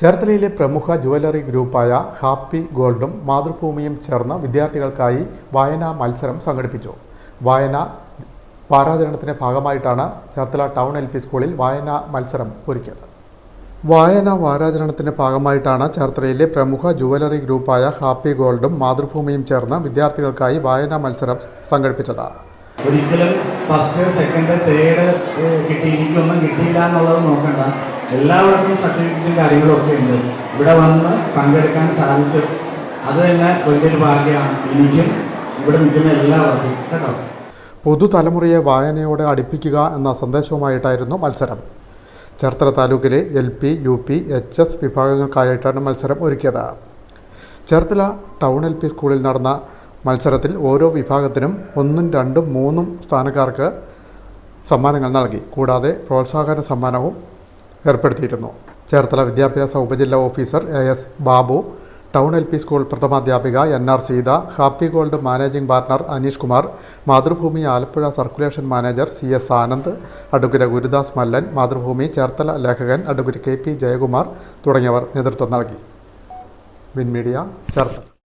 ചേർത്തലയിലെ പ്രമുഖ jewellery ഗ്രൂപ്പായ happy ഗോൾഡും മാതൃഭൂമിയും ചേർന്ന് വിദ്യാർത്ഥികൾക്കായി വായനാ മത്സരം സംഘടിപ്പിച്ചു. വായന വാരാചരണത്തിന്റെ ഭാഗമായിട്ടാണ് ചേർത്തല ടൗൺ എൽ പി സ്കൂളിൽ വായനാ മത്സരം ഒരുക്കിയത്. വായന വാരാചരണത്തിന്റെ ഭാഗമായിട്ടാണ് ചേർത്തലയിലെ പ്രമുഖ ജുവലറി ഗ്രൂപ്പായ ഹാപ്പി ഗോൾഡും മാതൃഭൂമിയും ചേർന്ന് വിദ്യാർത്ഥികൾക്കായി വായനാ മത്സരം സംഘടിപ്പിച്ചത്. ഒരിക്കലും ഫസ്റ്റ് സെക്കൻഡ് തേർഡ് കിട്ടി എനിക്കൊന്നും കിട്ടിയില്ല എന്നുള്ളത് നോക്കണ്ട. എല്ലാവർക്കും സർട്ടിഫിക്കറ്റും കാര്യങ്ങളൊക്കെ ഉണ്ട്. ഇവിടെ വന്ന് പങ്കെടുക്കാൻ സാധിച്ചു. അത് തന്നെ വലിയൊരു ഭാഗ്യമാണ്. എനിക്കും ഇവിടെ നിൽക്കുന്ന എല്ലാവർക്കും. കേട്ടോ? പുതുതലമുറയെ വായനയോടെ അടുപ്പിക്കുക എന്ന സന്ദേശവുമായിട്ടായിരുന്നു മത്സരം. ചേർത്തല താലൂക്കിലെ L P U P H S വിഭാഗങ്ങൾക്കായിട്ടാണ് മത്സരം ഒരുക്കിയത്. ചേർത്തല ടൗൺ എൽ പി സ്കൂളിൽ നടന്ന മത്സരത്തിൽ ഓരോ വിഭാഗത്തിനും ഒന്നും രണ്ടും മൂന്നും സ്ഥാനക്കാർക്ക് സമ്മാനങ്ങൾ നൽകി. കൂടാതെ പ്രോത്സാഹന സമ്മാനവും ഏർപ്പെടുത്തിയിരുന്നു. ചേർത്തല വിദ്യാഭ്യാസ ഉപജില്ലാ officer A S Babu town L P school പ്രഥമാധ്യാപിക N R Seetha Happy Gold managing partner Aneesh Kumar Mathrubhumi Alappuzha circulation manager C S Anand advocate Gurudas Mallan Mathrubhumi Cherthala ലേഖകൻ അഡ്വക്കേറ്റ് കെ പി ജയകുമാർ തുടങ്ങിയവർ നേതൃത്വം നൽകി. Win Media Cherthala.